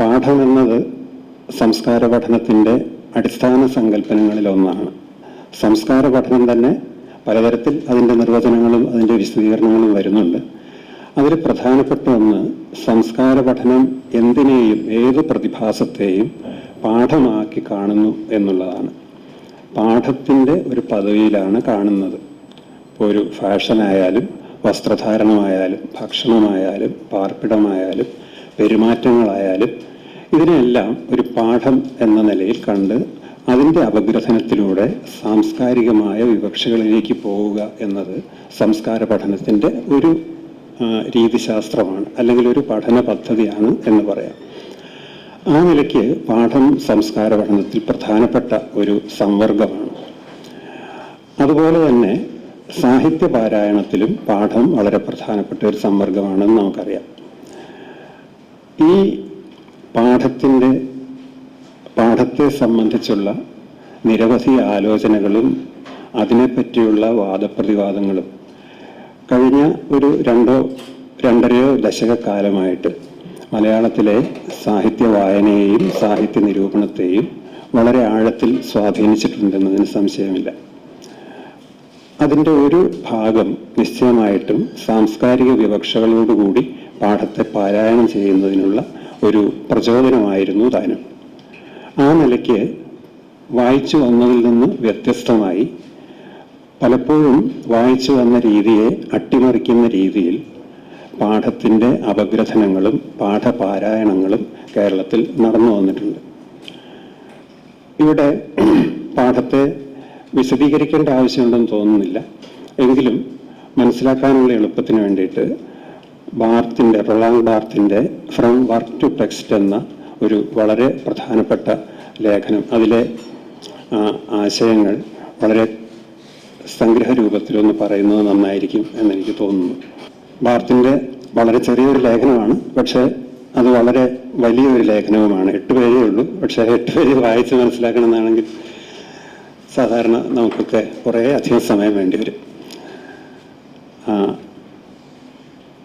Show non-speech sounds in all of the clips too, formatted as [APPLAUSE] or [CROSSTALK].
പാഠം എന്നത് സംസ്കാര പഠനത്തിന്റെ അടിസ്ഥാന സങ്കല്പനങ്ങളിലൊന്നാണ് സംസ്കാര പഠനം തന്നെ പലതരത്തിൽ അതിന്റെ നിർവചനങ്ങളും അതിന്റെ വിശദീകരണങ്ങളും വരുന്നുണ്ട്. അതിൽ പ്രധാനപ്പെട്ട ഒന്ന് സംസ്കാര പഠനം എന്തിനേയും ഏത് പ്രതിഭാസത്തെയും പാഠമാക്കി കാണുന്നു എന്നുള്ളതാണ്. പാഠത്തിന്റെ ഒരു പദവിയിലാണ് കാണുന്നത്. ഇപ്പോൾ ഒരു ഫാഷനായാലും വസ്ത്രധാരണമായാലും ഭക്ഷണമായാലും പാർപ്പിടമായാലും പെരുമാറ്റങ്ങളായാലും ഇതിനെല്ലാം ഒരു പാഠം എന്ന നിലയിൽ കണ്ട് അതിന്റെ അപഗ്രഥനത്തിലൂടെ സാംസ്കാരികമായ വിവക്ഷകളിലേക്ക് പോവുക എന്നത് സംസ്കാര പഠനത്തിന്റെ ഒരു രീതിശാസ്ത്രമാണ് അല്ലെങ്കിൽ ഒരു പഠന പദ്ധതിയാണ് എന്ന് പറയാം. ആ നിലയ്ക്ക് പാഠം സംസ്കാര പഠനത്തിൽ പ്രധാനപ്പെട്ട ഒരു സംവർഗമാണ് അതുപോലെ തന്നെ സാഹിത്യ പാരായണത്തിലും പാഠം വളരെ പ്രധാനപ്പെട്ട ഒരു സംവർഗമാണെന്ന് നമുക്കറിയാം. ഈ പാഠത്തിന്റെ പാഠത്തെ സംബന്ധിച്ചുള്ള നിരവധി ആലോചനകളും അതിനെപ്പറ്റിയുള്ള വാദപ്രതിവാദങ്ങളും കഴിഞ്ഞ ഒരു രണ്ടോ രണ്ടരയോ ദശകക്കാലമായിട്ട് മലയാളത്തിലെ സാഹിത്യ വായനയെയും സാഹിത്യ നിരൂപണത്തെയും വളരെ ആഴത്തിൽ സ്വാധീനിച്ചിട്ടുണ്ടെന്നതിന് സംശയമില്ല. അതിന്റെ ഒരു ഭാഗം നിശ്ചയമായിട്ടും സാംസ്കാരിക വിവക്ഷകളോടുകൂടി പാഠത്തെ പാരായണം ചെയ്യുന്നതിനുള്ള ഒരു പ്രചോദനമായിരുന്നു താനും. ആ നിലയ്ക്ക് വായിച്ചു വന്നതിൽ നിന്ന് വ്യത്യസ്തമായി പലപ്പോഴും വായിച്ചു വന്ന രീതിയെ അട്ടിമറിക്കുന്ന രീതിയിൽ പാഠത്തിന്റെ അപഗ്രഥനങ്ങളും പാഠപാരായണങ്ങളും കേരളത്തിൽ നടന്നു വന്നിട്ടുണ്ട്. ഇവിടെ പാഠത്തെ വിശദീകരിക്കേണ്ട ആവശ്യമുണ്ടെന്ന് തോന്നുന്നില്ല. എങ്കിലും മനസ്സിലാക്കാനുള്ള എളുപ്പത്തിന് വേണ്ടിയിട്ട് ബാർത്തിന്റെ റൊളാങ് ബാർത്തിന്റെ ഫ്രം വർക്ക് ടു ടെക്സ്റ്റ് എന്ന ഒരു വളരെ പ്രധാനപ്പെട്ട ലേഖനം. അതിലെ ആശയങ്ങൾ വളരെ സംഗ്രഹ രൂപത്തിലൊന്ന് പറയുന്നത് നന്നായിരിക്കും എന്നെനിക്ക് തോന്നുന്നു. ബാർത്തിന്റെ വളരെ ചെറിയൊരു ലേഖനമാണ് പക്ഷേ അത് വളരെ വലിയൊരു ലേഖനവുമാണ്. എട്ട് പേരേ ഉള്ളൂ പക്ഷേ എട്ട് പേര് വായിച്ച് മനസ്സിലാക്കണമെന്നാണെങ്കിൽ സാധാരണ നമുക്കൊക്കെ കുറേ അധികം സമയം വേണ്ടി വരും.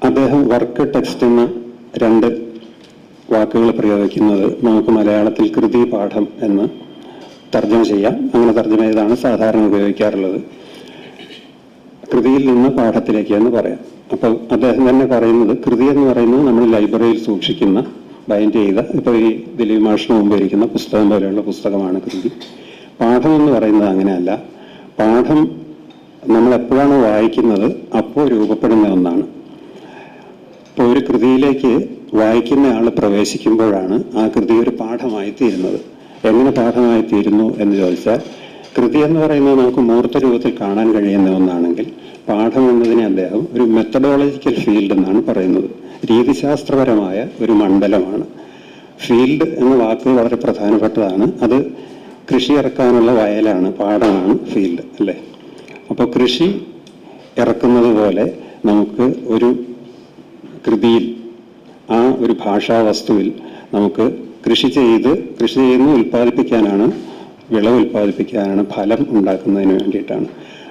അദ്ദേഹം വർക്ക് ടെക്സ്റ്റ് എന്ന രണ്ട് വാക്കുകൾ പ്രയോഗിക്കുന്നത് നമുക്ക് മലയാളത്തിൽ കൃതി പാഠം എന്ന് തർജമ ചെയ്യാം. അങ്ങനെ തർജമ ചെയ്താണ് സാധാരണ ഉപയോഗിക്കാറുള്ളത്. കൃതിയിൽ നിന്ന് പാഠത്തിലേക്ക് എന്ന് പറയാം. അപ്പോൾ അദ്ദേഹം തന്നെ പറയുന്നത് കൃതി എന്ന് പറയുന്നത് നമ്മൾ ലൈബ്രറിയിൽ സൂക്ഷിക്കുന്ന ബൈൻഡ് ചെയ്ത ഇപ്പോൾ ഈ ദിലീപ് മാഷിന് മുമ്പ് ഇരിക്കുന്ന പുസ്തകം പോലെയുള്ള പുസ്തകമാണ് കൃതി. പാഠം എന്ന് പറയുന്നത് അങ്ങനെയല്ല. പാഠം നമ്മൾ എപ്പോഴാണ് വായിക്കുന്നത് അപ്പോൾ രൂപപ്പെടുന്ന ഒന്നാണ്. ഒരു കൃതിയിലേക്ക് വായിക്കുന്ന ആൾ പ്രവേശിക്കുമ്പോഴാണ് ആ കൃതി ഒരു പാഠമായി തീരുന്നത്. എങ്ങനെ പാഠമായി തീരുന്നു എന്ന് ചോദിച്ചാൽ കൃതി എന്ന് പറയുന്നത് നമുക്ക് മൂർത്ത രൂപത്തിൽ കാണാൻ കഴിയുന്ന ഒന്നാണെങ്കിൽ പാഠം എന്നതിനെ അദ്ദേഹം ഒരു മെത്തഡോളജിക്കൽ ഫീൽഡ് എന്നാണ് പറയുന്നത്. രീതിശാസ്ത്രപരമായ ഒരു മണ്ഡലമാണ്. ഫീൽഡ് എന്ന വാക്ക് വളരെ പ്രധാനപ്പെട്ടതാണ്. അത് കൃഷി ഇറക്കാനുള്ള വയലാണ് പാടമാണ് ഫീൽഡ് അല്ലേ? അപ്പോൾ കൃഷി ഇറക്കുന്നത് പോലെ നമുക്ക് ഒരു കൃതിയിൽ ആ ഒരു ഭാഷാ വസ്തുവിൽ നമുക്ക് കൃഷി ചെയ്ത് കൃഷി ചെയ്യുന്ന ഉൽപ്പാദിപ്പിക്കാനാണ് വിളവ് ഉൽപ്പാദിപ്പിക്കാനാണ് ഫലം ഉണ്ടാക്കുന്നതിന് വേണ്ടിയിട്ടാണ്.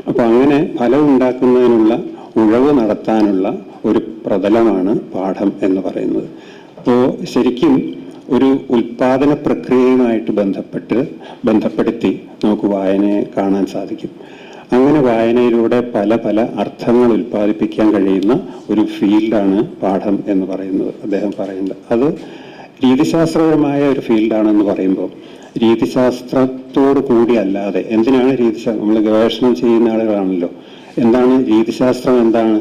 അപ്പോൾ അങ്ങനെ ഫലം ഉണ്ടാക്കുന്നതിനുള്ള ഉഴവ് നടത്താനുള്ള ഒരു പ്രതലമാണ് പാഠം എന്ന് പറയുന്നത്. അപ്പോൾ ശരിക്കും ഒരു ഉൽപാദന പ്രക്രിയയുമായിട്ട് ബന്ധപ്പെട്ട് ബന്ധപ്പെടുത്തി നമുക്ക് വായനയെ കാണാൻ സാധിക്കും. അങ്ങനെ വായനയിലൂടെ പല പല അർത്ഥങ്ങൾ ഉൽപ്പാദിപ്പിക്കാൻ കഴിയുന്ന ഒരു ഫീൽഡാണ് പാഠം എന്ന് പറയുന്നത് അദ്ദേഹം പറയുന്നത്. അത് രീതിശാസ്ത്രപരമായ ഒരു ഫീൽഡാണെന്ന് പറയുമ്പോൾ രീതിശാസ്ത്രത്തോട് കൂടി അല്ലാതെ എന്തിനാണ് രീതിശാസ്ത്രം നമ്മൾ ഗവേഷണം ചെയ്യുന്ന ആളുകളാണല്ലോ. എന്താണ് രീതിശാസ്ത്രം എന്താണ്?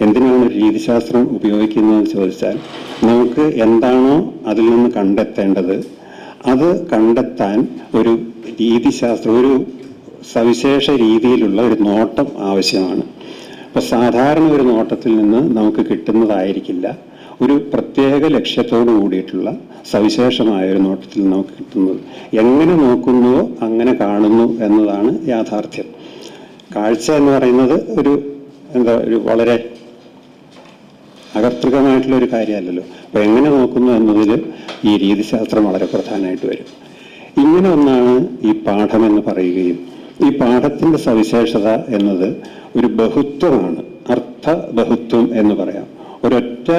എന്തിനാണ് രീതിശാസ്ത്രം ഉപയോഗിക്കുന്നതെന്ന് ചോദിച്ചാൽ നമുക്ക് എന്താണോ അതിൽ നിന്ന് കണ്ടെത്തേണ്ടത് അത് കണ്ടെത്താൻ ഒരു രീതിശാസ്ത്രം ഒരു സവിശേഷ രീതിയിലുള്ള ഒരു നോട്ടം ആവശ്യമാണ്. അപ്പൊ സാധാരണ ഒരു നോട്ടത്തിൽ നിന്ന് നമുക്ക് കിട്ടുന്നതായിരിക്കില്ല. ഒരു പ്രത്യേക ലക്ഷ്യത്തോടു കൂടിയിട്ടുള്ള സവിശേഷമായ ഒരു നോട്ടത്തിൽ നമുക്ക് കിട്ടുന്നത്. എങ്ങനെ നോക്കുന്നുവോ അങ്ങനെ കാണുന്നു എന്നതാണ് യാഥാർത്ഥ്യം. കാഴ്ച എന്ന് പറയുന്നത് ഒരു എന്താ ഒരു വളരെ അകർത്തൃകമായിട്ടുള്ള ഒരു കാര്യമല്ലല്ലോ. അപ്പൊ എങ്ങനെ നോക്കുന്നു എന്നതിൽ ഈ രീതിശാസ്ത്രം വളരെ പ്രധാനമായിട്ട് വരും. ഇങ്ങനെ ഒന്നാണ് ഈ പാഠം എന്ന് പറയുകയും ഈ പാഠത്തിന്റെ സവിശേഷത എന്നത് ഒരു ബഹുത്വമാണ്. അർത്ഥ ബഹുത്വം എന്ന് പറയാം. ഒരൊറ്റ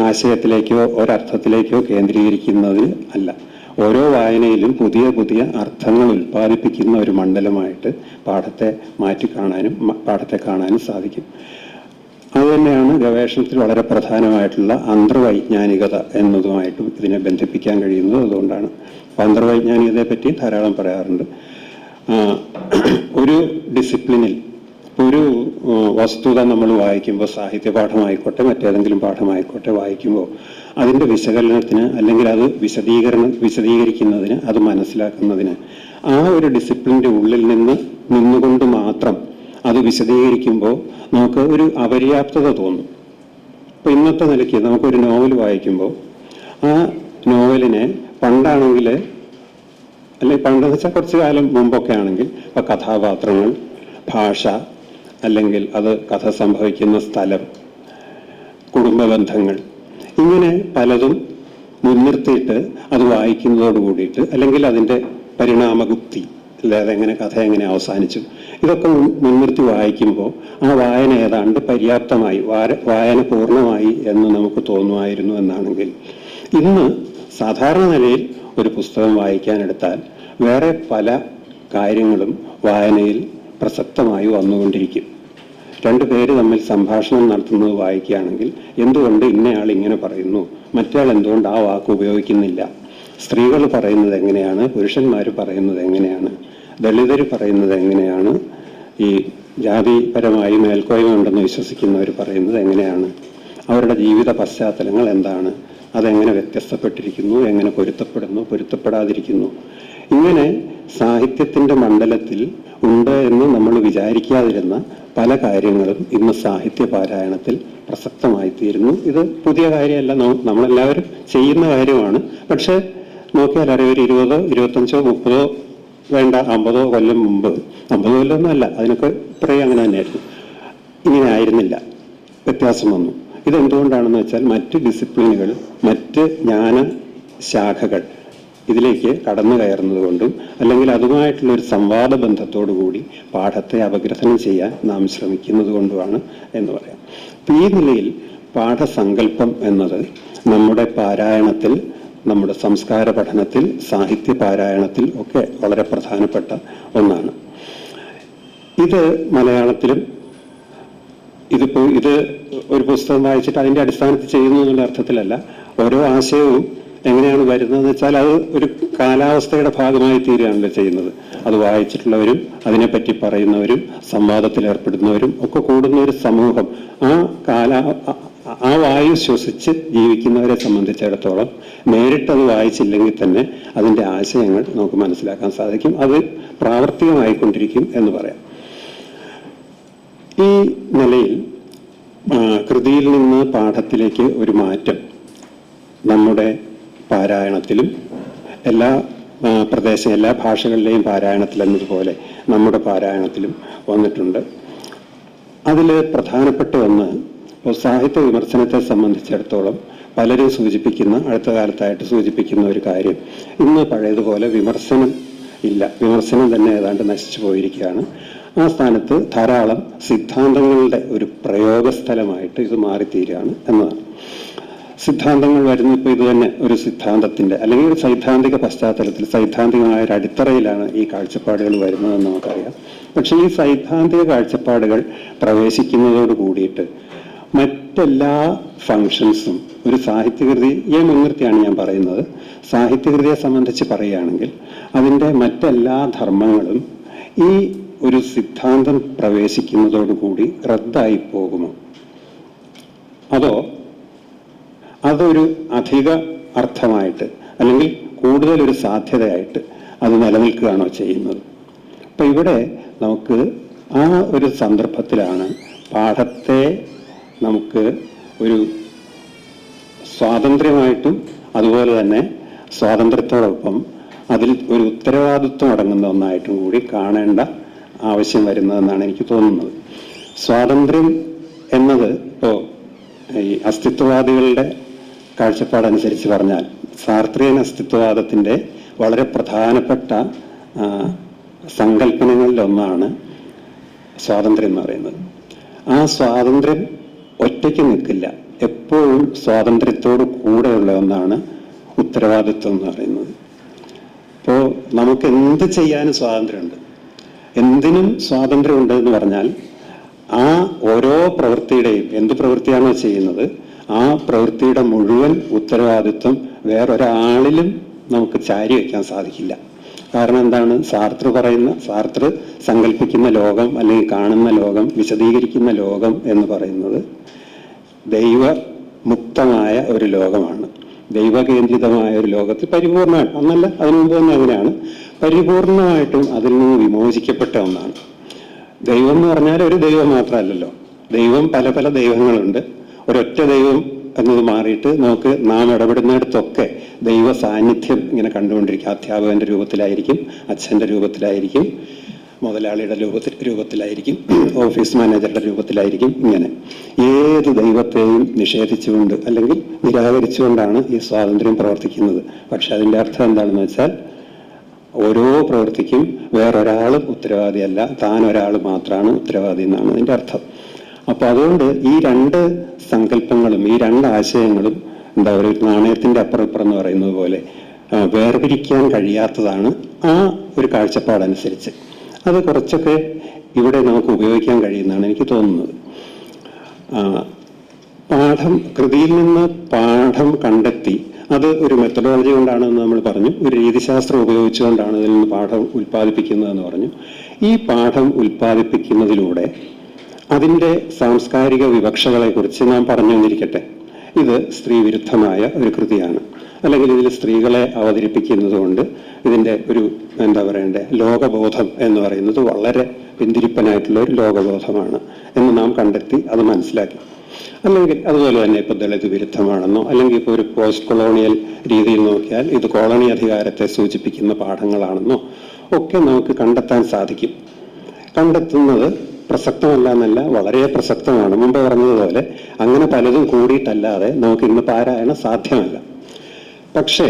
ആശയത്തിലേക്കോ ഒരർത്ഥത്തിലേക്കോ കേന്ദ്രീകരിക്കുന്നതിൽ അല്ല. ഓരോ വായനയിലും പുതിയ പുതിയ അർത്ഥങ്ങൾ ഉൽപ്പാദിപ്പിക്കുന്ന ഒരു മണ്ഡലമായിട്ട് പാഠത്തെ മാറ്റി കാണാനും പാഠത്തെ കാണാനും സാധിക്കും. അതുതന്നെയാണ് ഗവേഷണത്തിൽ വളരെ പ്രധാനമായിട്ടുള്ള അന്തർവൈജ്ഞാനികത എന്നതുമായിട്ടും ഇതിനെ ബന്ധിപ്പിക്കാൻ കഴിയുന്നത്. അതുകൊണ്ടാണ് അന്തർവൈജ്ഞാനികതയെ പറ്റി ധാരാളം പറയാറുണ്ട്. ഒരു ഡിസിപ്ലിനിൽ ഒരു വസ്തുത നമ്മൾ വായിക്കുമ്പോൾ സാഹിത്യ പാഠമായിക്കോട്ടെ മറ്റേതെങ്കിലും പാഠമായിക്കോട്ടെ വായിക്കുമ്പോൾ അതിന്റെ വിശകലനത്തിന് അല്ലെങ്കിൽ അത് വിശദീകരണം വിശദീകരിക്കുന്നതിന് അത് മനസ്സിലാക്കുന്നതിന് ആ ഒരു ഡിസിപ്ലിന്റെ ഉള്ളിൽ നിന്ന് നിന്നുകൊണ്ട് മാത്രം അത് വിശദീകരിക്കുമ്പോൾ നമുക്ക് ഒരു അപര്യാപ്തത തോന്നും. ഇപ്പം ഇന്നത്തെ നിലയ്ക്ക് നമുക്കൊരു നോവൽ വായിക്കുമ്പോൾ ആ നോവലിനെ പണ്ടാണെങ്കിൽ അല്ലെങ്കിൽ പണ്ടെന്ന് വെച്ചാൽ കുറച്ച് കാലം മുമ്പൊക്കെ ആണെങ്കിൽ ഇപ്പൊ കഥാപാത്രങ്ങൾ ഭാഷ അല്ലെങ്കിൽ അത് കഥ സംഭവിക്കുന്ന സ്ഥലം കുടുംബ ബന്ധങ്ങൾ ഇങ്ങനെ പലതും മുൻനിർത്തിയിട്ട് അത് വായിക്കുന്നതോട് കൂടിയിട്ട് അല്ലെങ്കിൽ അതിന്റെ പരിണാമഗുപ്തി അല്ലാതെ എങ്ങനെ കഥ എങ്ങനെ അവസാനിച്ചു ഇതൊക്കെ മുൻ- മുൻനിർത്തി വായിക്കുമ്പോൾ ആ വായന ഏതാണ്ട് പര്യാപ്തമായി വായന പൂർണമായി എന്ന് നമുക്ക് തോന്നുമായിരുന്നു എന്നാണെങ്കിൽ ഇന്ന് സാധാരണ നിലയിൽ ഒരു പുസ്തകം വായിക്കാനെടുത്താൽ വേറെ പല കാര്യങ്ങളും വായനയിൽ പ്രസക്തമായി വന്നുകൊണ്ടിരിക്കും. രണ്ടു പേര് തമ്മിൽ സംഭാഷണം നടത്തുന്നത് വായിക്കുകയാണെങ്കിൽ എന്തുകൊണ്ട് ഇന്നയാൾ ഇങ്ങനെ പറയുന്നു? മറ്റയാൾ എന്തുകൊണ്ട് ആ വാക്ക് ഉപയോഗിക്കുന്നില്ല? സ്ത്രീകൾ പറയുന്നത് എങ്ങനെയാണ്? പുരുഷന്മാർ പറയുന്നത് എങ്ങനെയാണ്? ദളിതർ പറയുന്നത് എങ്ങനെയാണ്? ഈ ജാതിപരമായി മേൽക്കോയ്മ ഉണ്ടെന്ന് വിശ്വസിക്കുന്നവർ പറയുന്നത് എങ്ങനെയാണ്? അവരുടെ ജീവിത പശ്ചാത്തലങ്ങൾ എന്താണ്? അതെങ്ങനെ വ്യത്യസ്തപ്പെട്ടിരിക്കുന്നു എങ്ങനെ പൊരുത്തപ്പെടുന്നു പൊരുത്തപ്പെടാതിരിക്കുന്നു. ഇങ്ങനെ സാഹിത്യത്തിന്റെ മണ്ഡലത്തിൽ ഉണ്ട് എന്ന് നമ്മൾ വിചാരിക്കാതിരുന്ന പല കാര്യങ്ങളും ഇന്ന് സാഹിത്യ പാരായണത്തിൽ പ്രസക്തമായി തീരുന്നു ഇത് പുതിയ കാര്യമല്ല നമ്മളെല്ലാവരും ചെയ്യുന്ന കാര്യമാണ്. പക്ഷേ നോക്കിയാൽ അറിയാം ഒരു ഇരുപതോ ഇരുപത്തഞ്ചോ മുപ്പതോ വേണ്ട അമ്പതോ കൊല്ലം മുമ്പ് അമ്പത് കൊല്ലമൊന്നും അല്ല അതിനൊക്കെ ഇത്രയും അങ്ങനെ തന്നെയായിരുന്നു. ഇങ്ങനെ ആയിരുന്നില്ല. വ്യത്യാസം വന്നു. ഇതെന്തുകൊണ്ടാണെന്ന് വെച്ചാൽ മറ്റ് ഡിസിപ്ലിനുകൾ മറ്റ് ജ്ഞാന ശാഖകൾ ഇതിലേക്ക് കടന്നു കയറുന്നത് കൊണ്ടും അല്ലെങ്കിൽ അതുമായിട്ടുള്ള ഒരു സംവാദ ബന്ധത്തോടു കൂടി പാഠത്തെ അപഗ്രഥനം ചെയ്യാൻ നാം ശ്രമിക്കുന്നത് കൊണ്ടുമാണ് എന്ന് പറയാം. അപ്പം ഈ നിലയിൽ പാഠസങ്കല്പം എന്നത് നമ്മുടെ പാരായണത്തിൽ നമ്മുടെ സംസ്കാര പഠനത്തിൽ സാഹിത്യ പാരായണത്തിൽ ഒക്കെ വളരെ പ്രധാനപ്പെട്ട ഒന്നാണ്. ഇത് മലയാളത്തിലും ഇതിപ്പോൾ ഇത് ഒരു പുസ്തകം വായിച്ചിട്ട് അതിന്റെ അടിസ്ഥാനത്തിൽ ചെയ്യുന്നു എന്നുള്ള അർത്ഥത്തിലല്ല. ഓരോ ആശയവും എങ്ങനെയാണ് വരുന്നതെന്ന് വെച്ചാൽ അത് ഒരു കാലാവസ്ഥയുടെ ഭാഗമായി തീരുകയാണല്ലോ ചെയ്യുന്നത്. അത് വായിച്ചിട്ടുള്ളവരും അതിനെപ്പറ്റി പറയുന്നവരും സംവാദത്തിൽ ഏർപ്പെടുന്നവരും ഒക്കെ കൂടുന്ന ഒരു സമൂഹം ആ കാല ആ- വായു ശ്വസിച്ച് ജീവിക്കുന്നവരെ സംബന്ധിച്ചിടത്തോളം നേരിട്ടത് വായിച്ചില്ലെങ്കിൽ തന്നെ അതിന്റെ ആശയങ്ങൾ നമുക്ക് മനസ്സിലാക്കാൻ സാധിക്കും. അത് പ്രാവർത്തികമായിക്കൊണ്ടിരിക്കും എന്ന് പറയാം. ഈ നിലയിൽ കൃതിയിൽ നിന്ന് പാഠത്തിലേക്ക് ഒരു മാറ്റം നമ്മുടെ പാരായണത്തിലും എല്ലാ പ്രദേശം എല്ലാ ഭാഷകളിലെയും പാരായണത്തിൽ എന്നതുപോലെ നമ്മുടെ പാരായണത്തിലും വന്നിട്ടുണ്ട്. അതിൽ പ്രധാനപ്പെട്ട ഒന്ന് സാഹിത്യ വിമർശനത്തെ സംബന്ധിച്ചിടത്തോളം പലരും സൂചിപ്പിക്കുന്ന അടുത്ത കാലത്തായിട്ട് സൂചിപ്പിക്കുന്ന ഒരു കാര്യം ഇന്ന് പഴയതുപോലെ വിമർശനം ഇല്ല. വിമർശനം തന്നെ ഏതാണ്ട് നശിച്ചു പോയിരിക്കുകയാണ്. ആ സ്ഥാനത്ത് ധാരാളം സിദ്ധാന്തങ്ങളുടെ ഒരു പ്രയോഗസ്ഥലമായിട്ട് ഇത് മാറിത്തീരുകയാണ് എന്നതാണ്. സിദ്ധാന്തങ്ങൾ വരുന്ന ഇപ്പോൾ ഇത് തന്നെ ഒരു സിദ്ധാന്തത്തിന്റെ അല്ലെങ്കിൽ ഒരു സൈദ്ധാന്തിക പശ്ചാത്തലത്തിൽ സൈദ്ധാന്തികമായ ഒരു അടിത്തറയിലാണ് ഈ കാഴ്ചപ്പാടുകൾ വരുന്നതെന്ന് നമുക്കറിയാം. പക്ഷേ ഈ സൈദ്ധാന്തിക കാഴ്ചപ്പാടുകൾ പ്രവേശിക്കുന്നതോട് കൂടിയിട്ട് മറ്റെല്ലാ ഫങ്ഷൻസും ഒരു സാഹിത്യകൃതിയെ മുൻനിർത്തിയാണ് ഞാൻ പറയുന്നത്. സാഹിത്യകൃതിയെ സംബന്ധിച്ച് പറയുകയാണെങ്കിൽ അതിന്റെ മറ്റെല്ലാ ധർമ്മങ്ങളും ഈ ഒരു സിദ്ധാന്തം പ്രവേശിക്കുന്നതോടുകൂടി റദ്ദായി പോകുമോ? അതോ അതൊരു അധിക അർത്ഥമായിട്ട് അല്ലെങ്കിൽ കൂടുതൽ ഒരു സാധ്യതയായിട്ട് അത് നിലനിൽക്കുകയാണോ ചെയ്യുന്നത്? അപ്പം ഇവിടെ നമുക്ക് ആ ഒരു സന്ദർഭത്തിലാണ് പാഠത്തെ നമുക്ക് ഒരു സ്വാതന്ത്ര്യമായിട്ടും അതുപോലെ തന്നെ സ്വാതന്ത്ര്യത്തോടൊപ്പം അതിൽ ഒരു ഉത്തരവാദിത്വം അടങ്ങുന്ന ഒന്നായിട്ടും കൂടി കാണേണ്ട ആവശ്യം വരുന്നതെന്നാണ് എനിക്ക് തോന്നുന്നത്. സ്വാതന്ത്ര്യം എന്നത് ഇപ്പോൾ ഈ അസ്തിത്വവാദികളുടെ കാഴ്ചപ്പാടനുസരിച്ച് പറഞ്ഞാൽ സാർത്രിയൻ അസ്തിത്വവാദത്തിന്റെ വളരെ പ്രധാനപ്പെട്ട സങ്കല്പനങ്ങളിലൊന്നാണ് സ്വാതന്ത്ര്യം എന്ന് പറയുന്നത്. ആ സ്വാതന്ത്ര്യം ഒറ്റയ്ക്ക് നിൽക്കില്ല. എപ്പോഴും സ്വാതന്ത്ര്യത്തോട് കൂടെയുള്ള ഒന്നാണ് ഉത്തരവാദിത്വം എന്ന് പറയുന്നത്. ഇപ്പോൾ നമുക്ക് എന്ത് ചെയ്യാനും സ്വാതന്ത്ര്യമുണ്ട്? എന്തിനും സ്വാതന്ത്ര്യമുണ്ട് എന്ന് പറഞ്ഞാൽ ആ ഓരോ പ്രവൃത്തിയുടെയും എന്ത് പ്രവൃത്തിയാണോ ചെയ്യുന്നത് ആ പ്രവൃത്തിയുടെ മുഴുവൻ ഉത്തരവാദിത്വം വേറൊരാളിലും നമുക്ക് ചാരി വയ്ക്കാൻ സാധിക്കില്ല. കാരണം എന്താണ്? സാർത്ര് പറയുന്ന സാർത്ര് സങ്കല്പിക്കുന്ന ലോകം അല്ലെങ്കിൽ കാണുന്ന ലോകം വിശദീകരിക്കുന്ന ലോകം എന്ന് പറയുന്നത് ദൈവ മുക്തമായ ഒരു ലോകമാണ്. ദൈവകേന്ദ്രിതമായ ഒരു ലോകത്തിൽ പരിപൂർണമായിട്ട് അന്നല്ല അതിനു മുമ്പ് തന്നെ അങ്ങനെയാണ്. പരിപൂർണമായിട്ടും അതിൽ നിന്ന് വിമോചിക്കപ്പെട്ട ഒന്നാണ്. ദൈവം എന്ന് പറഞ്ഞാൽ ഒരു ദൈവം മാത്രമല്ലല്ലോ. ദൈവം പല പല ദൈവങ്ങളുണ്ട്. ഒരൊറ്റ ദൈവം എന്നത് മാറിയിട്ട് നമുക്ക് നാം ഇടപെടുന്നിടത്തൊക്കെ ദൈവ സാന്നിധ്യം ഇങ്ങനെ കണ്ടുകൊണ്ടിരിക്കും. അധ്യാപകന്റെ രൂപത്തിലായിരിക്കും അച്ഛന്റെ രൂപത്തിലായിരിക്കും മുതലാളിയുടെ രൂപത്തിൽ രൂപത്തിലായിരിക്കും ഓഫീസ് മാനേജറുടെ രൂപത്തിലായിരിക്കും ഇങ്ങനെ. ഏത് ദൈവത്തെയും നിഷേധിച്ചുകൊണ്ട് അല്ലെങ്കിൽ നിരാകരിച്ചുകൊണ്ടാണ് ഈ സ്വാതന്ത്ര്യം പ്രവർത്തിക്കുന്നത്. പക്ഷെ അതിന്റെ അർത്ഥം എന്താണെന്ന് വെച്ചാൽ ഓരോ പ്രവൃത്തിക്കും വേറൊരാളും ഉത്തരവാദിയല്ല താൻ ഒരാൾ മാത്രമാണ് ഉത്തരവാദി എന്നാണ് അതിന്റെ അർത്ഥം. അപ്പൊ അതുകൊണ്ട് ഈ രണ്ട് സങ്കല്പങ്ങളും ഈ രണ്ട് ആശയങ്ങളും എന്താ പറയുക നാണയത്തിന്റെ അപ്പുറം ഇപ്പുറം എന്ന് പറയുന്നത് പോലെ വേർപിരിക്കാൻ കഴിയാത്തതാണ് ആ ഒരു കാഴ്ചപ്പാടനുസരിച്ച്. അത് കുറച്ചൊക്കെ ഇവിടെ നമുക്ക് ഉപയോഗിക്കാൻ കഴിയുന്നതാണ് എനിക്ക് തോന്നുന്നത്. പാഠം കൃതിയിൽ നിന്ന് പാഠം കണ്ടെത്തി അത് ഒരു മെത്തഡോളജി കൊണ്ടാണെന്ന് നമ്മൾ പറഞ്ഞു. ഒരു രീതിശാസ്ത്രം ഉപയോഗിച്ചുകൊണ്ടാണ് ഇതിൽ നിന്ന് പാഠം ഉൽപ്പാദിപ്പിക്കുന്നതെന്ന് പറഞ്ഞു. ഈ പാഠം ഉൽപ്പാദിപ്പിക്കുന്നതിലൂടെ അതിന്റെ സാംസ്കാരിക വിവക്ഷകളെ കുറിച്ച് നാം പറഞ്ഞു വന്നിരിക്കട്ടെ. ഇത് സ്ത്രീ വിരുദ്ധമായ ഒരു കൃതിയാണ്. അല്ലെങ്കിൽ ഇതിൽ സ്ത്രീകളെ അവതരിപ്പിക്കുന്നതുകൊണ്ട് ഇതിന്റെ ഒരു എന്താ പറയണ്ടേ ലോകബോധം എന്ന് പറയുന്നത് വളരെ പിന്തിരിപ്പനായിട്ടുള്ള ഒരു ലോകബോധമാണ് എന്ന് നാം കണ്ടെത്തി അത് മനസ്സിലാക്കി. അല്ലെങ്കിൽ അതുപോലെ തന്നെ ഇപ്പോൾ ദളിത് വിരുദ്ധമാണെന്നോ അല്ലെങ്കിൽ ഇപ്പോൾ ഒരു പോസ്റ്റ് കൊളോണിയൽ രീതിയിൽ നോക്കിയാൽ ഇത് കോളനി അധികാരത്തെ സൂചിപ്പിക്കുന്ന പാഠങ്ങളാണെന്നോ ഒക്കെ നമുക്ക് കണ്ടെത്താൻ സാധിക്കും. കണ്ടെത്തുന്നത് പ്രസക്തമല്ല എന്നല്ല വളരെ പ്രസക്തമാണ്. മുമ്പ് പറഞ്ഞതുപോലെ അങ്ങനെ പലതും കൂടിയിട്ടല്ലാതെ നമുക്ക് ഇന്ന് പാരായണം സാധ്യമല്ല. പക്ഷേ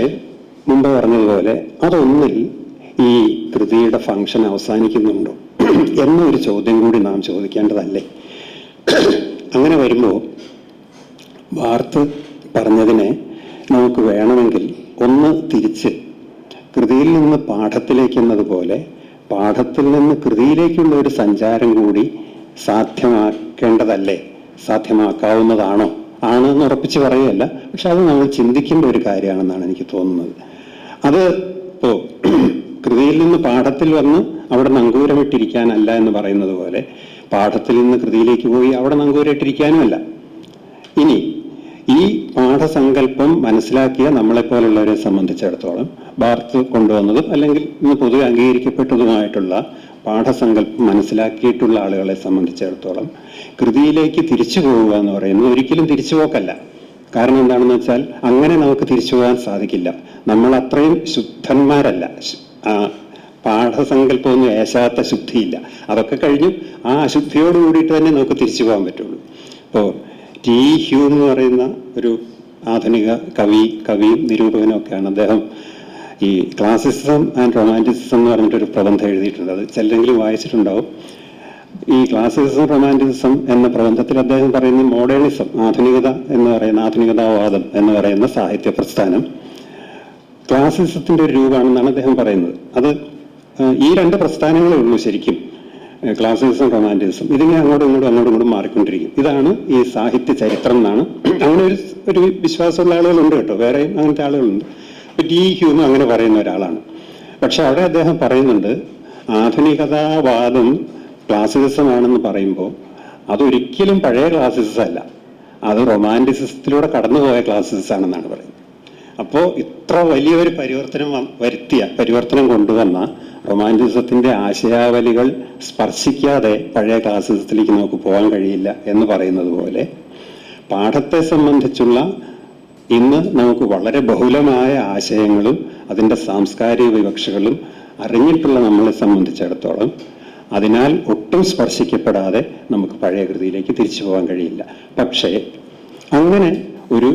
മുമ്പ് പറഞ്ഞതുപോലെ അതൊന്നിൽ ഈ കൃതിയുടെ ഫംഗ്ഷൻ അവസാനിക്കുന്നുണ്ടോ? [CLEARS THROAT] എന്നൊരു ചോദ്യം കൂടി നാം ചോദിക്കേണ്ടതല്ലേ? [CLEARS THROAT] അങ്ങനെ വരുമ്പോൾ വാർത്ത് പറഞ്ഞതിനെ നമുക്ക് വേണമെങ്കിൽ ഒന്ന് തിരിച്ച് കൃതിയിൽ നിന്ന് പാഠത്തിലേക്ക് എന്നതുപോലെ പാഠത്തിൽ നിന്ന് കൃതിയിലേക്കുള്ള ഒരു സഞ്ചാരം കൂടി സാധ്യമാക്കേണ്ടതല്ലേ? സാധ്യമാക്കാവുന്നതാണോ? ആണ് എന്ന് ഉറപ്പിച്ച് പറയുകയല്ല. പക്ഷെ അത് നമ്മൾ ചിന്തിക്കേണ്ട ഒരു കാര്യമാണെന്നാണ് എനിക്ക് തോന്നുന്നത്. അത് ഇപ്പോ [CLEARS THROAT] കൃതിയിൽ നിന്ന് പാഠത്തിൽ വന്ന് അവിടെ നങ്കൂരമിട്ടിരിക്കാനല്ല എന്ന് പറയുന്നത് പോലെ പാഠത്തിൽ നിന്ന് കൃതിയിലേക്ക് പോയി അവിടെ നങ്കൂരിട്ടിരിക്കാനുമല്ല ഇനി ഈ പാഠസങ്കല്പം മനസ്സിലാക്കിയ നമ്മളെപ്പോലുള്ളവരെ സംബന്ധിച്ചിടത്തോളം ബാർത്ത് കൊണ്ടുവന്നതും അല്ലെങ്കിൽ ഇന്ന് പൊതുവെ അംഗീകരിക്കപ്പെട്ടതുമായിട്ടുള്ള പാഠസങ്കല്പം മനസ്സിലാക്കിയിട്ടുള്ള ആളുകളെ സംബന്ധിച്ചിടത്തോളം കൃതിയിലേക്ക് തിരിച്ചു പോവുക എന്ന് പറയുന്നത് ഒരിക്കലും തിരിച്ചു പോക്കല്ല. കാരണം എന്താണെന്ന് വെച്ചാൽ അങ്ങനെ നമുക്ക് തിരിച്ചു പോകാൻ സാധിക്കില്ല. നമ്മൾ അത്രയും ശുദ്ധന്മാരല്ല പാഠസങ്കല്പമൊന്നും ഏശാത്ത ശുദ്ധിയില്ല. അതൊക്കെ കഴിഞ്ഞു ആ അശുദ്ധിയോട് കൂടിയിട്ട് തന്നെ നമുക്ക് തിരിച്ചു പോകാൻ പറ്റുള്ളൂ. അപ്പോൾ ടി ഹ്യൂ എന്ന് പറയുന്ന ഒരു ആധുനിക കവി കവിയും നിരൂപകനും ഒക്കെയാണ്. അദ്ദേഹം ഈ ക്ലാസിസം ആൻഡ് റൊമാന്റിസിസം എന്ന് പറഞ്ഞിട്ടൊരു പ്രബന്ധം എഴുതിയിട്ടുണ്ട്. അത് ചിലരെങ്കിലും വായിച്ചിട്ടുണ്ടാവും. ഈ ക്ലാസിസം റൊമാന്റിസിസം എന്ന പ്രബന്ധത്തിൽ അദ്ദേഹം പറയുന്ന മോഡേണിസം ആധുനികത എന്ന് പറയുന്ന ആധുനികതാവാദം എന്ന് പറയുന്ന സാഹിത്യ പ്രസ്ഥാനം ക്ലാസിസത്തിന്റെ ഒരു രൂപമാണെന്നാണ് അദ്ദേഹം പറയുന്നത്. അത് ഈ രണ്ട് പ്രസ്ഥാനങ്ങളേ ഉള്ളൂ ശരിക്കും ക്ലാസിസം റൊമാന്റിസം ഇതിങ്ങനെ അങ്ങോട്ടും ഇങ്ങോട്ടും അങ്ങോട്ടും ഇങ്ങോട്ടും മാറിക്കൊണ്ടിരിക്കും. ഇതാണ് ഈ സാഹിത്യ ചരിത്രം എന്നാണ്. അങ്ങനെ ഒരു ഒരു വിശ്വാസമുള്ള ആളുകളുണ്ട് കേട്ടോ. വേറെയും അങ്ങനത്തെ ആളുകളുണ്ട്. ഇപ്പം ടി. ഹ്യൂമ അങ്ങനെ പറയുന്ന ഒരാളാണ്. പക്ഷെ അവിടെ അദ്ദേഹം പറയുന്നുണ്ട് ആധുനികതാവാദം ക്ലാസിസമാണെന്ന് പറയുമ്പോൾ അതൊരിക്കലും പഴയ ക്ലാസിസം അല്ല അത് റൊമാന്റിസിസത്തിലൂടെ കടന്നുപോയ ക്ലാസിസം ആണെന്നാണ് പറയുന്നത്. അപ്പോൾ ഇത്ര വലിയൊരു പരിവർത്തനം വരുത്തിയ പരിവർത്തനം കൊണ്ടുവന്ന റൊമാന്റിസത്തിന്റെ ആശയാവലികൾ സ്പർശിക്കാതെ പഴയ ക്ലാസിസത്തിലേക്ക് നമുക്ക് പോകാൻ കഴിയില്ല എന്ന് പറയുന്നത് പോലെ പാഠത്തെ സംബന്ധിച്ചുള്ള ഇന്ന് നമുക്ക് വളരെ ബഹുലമായ ആശയങ്ങളും അതിന്റെ സാംസ്കാരിക വിവക്ഷകളും അറിഞ്ഞിട്ടുള്ള നമ്മളെ സംബന്ധിച്ചിടത്തോളം അതിനാൽ ഒട്ടും സ്പർശിക്കപ്പെടാതെ നമുക്ക് പഴയ കൃതിയിലേക്ക് തിരിച്ചു പോകാൻ കഴിയില്ല. പക്ഷേ അങ്ങനെ ഒരു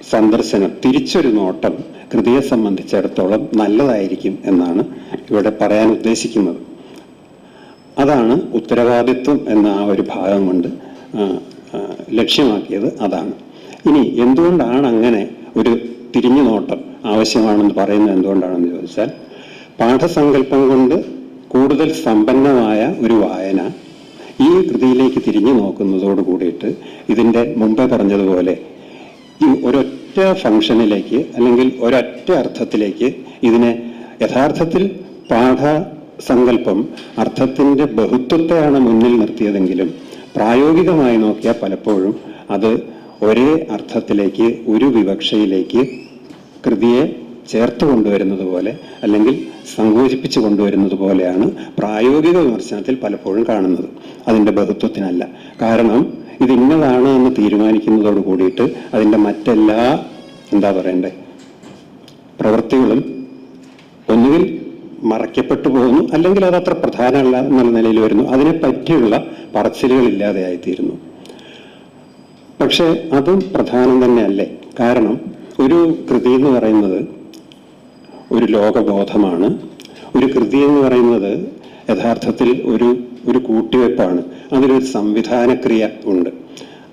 സന്ദർശനം തിരിച്ചൊരു നോട്ടം കൃതിയെ സംബന്ധിച്ചിടത്തോളം നല്ലതായിരിക്കും എന്നാണ് ഇവിടെ പറയാൻ ഉദ്ദേശിക്കുന്നത്. അതാണ് ഉത്തരവാദിത്വം എന്ന ആ ഒരു ഭാഗം കൊണ്ട് ലക്ഷ്യമാക്കിയത്. അതാണ്. ഇനി എന്തുകൊണ്ടാണ് അങ്ങനെ ഒരു തിരിഞ്ഞു നോട്ടം ആവശ്യമാണെന്ന് പറയുന്നത് എന്തുകൊണ്ടാണെന്ന് ചോദിച്ചാൽ പാഠസങ്കല്പം കൊണ്ട് കൂടുതൽ സമ്പന്നമായ ഒരു വായന ഈ കൃതിയിലേക്ക് തിരിഞ്ഞു നോക്കുന്നതോട് കൂടിയിട്ട് ഇതിന്റെ മുമ്പേ പറഞ്ഞതുപോലെ ഈ ഒരൊറ്റ ഫംഗ്ഷനിലേക്ക് അല്ലെങ്കിൽ ഒരൊറ്റ അർത്ഥത്തിലേക്ക് ഇതിനെ യഥാർത്ഥത്തിൽ പാഠ പാഠസങ്കല്പം അർത്ഥത്തിന്റെ ബഹുത്വത്തെയാണ് മുന്നിൽ നിർത്തിയതെങ്കിലും പ്രായോഗികമായി നോക്കിയാൽ പലപ്പോഴും അത് ഒരേ അർത്ഥത്തിലേക്ക് ഒരു വിവക്ഷയിലേക്ക് കൃതിയെ ചേർത്ത് കൊണ്ടുവരുന്നത് പോലെ അല്ലെങ്കിൽ സങ്കോചിപ്പിച്ച് കൊണ്ടുവരുന്നത് പോലെയാണ് പ്രായോഗിക വിമർശനത്തിൽ പലപ്പോഴും കാണുന്നത്. അതിന്റെ ബഹുത്വത്തിനല്ല. കാരണം ഇത് ഇന്നതാണ് എന്ന് തീരുമാനിക്കുന്നതോട് കൂടിയിട്ട് അതിന്റെ മറ്റെല്ലാ എന്താ പറയണ്ടേ പ്രവൃത്തികളും ഒന്നുകിൽ മറയ്ക്കപ്പെട്ടു പോകുന്നു അല്ലെങ്കിൽ അത് അത്ര പ്രധാനമല്ല എന്നുള്ള നിലയിൽ വരുന്നു. അതിനെ പറ്റിയുള്ള പറച്ചിലുകൾ ഇല്ലാതെയായിത്തീരുന്നു പക്ഷേ അതും പ്രധാനം തന്നെയല്ലേ? കാരണം ഒരു കൃതി എന്ന് പറയുന്നത് ഒരു ലോകബോധമാണ്. ഒരു കൃതി എന്ന് പറയുന്നത് യഥാർത്ഥത്തിൽ ഒരു ഒരു കൂട്ടിവെപ്പാണ് അതിലൊരു സംവിധാനക്രിയ ഉണ്ട്.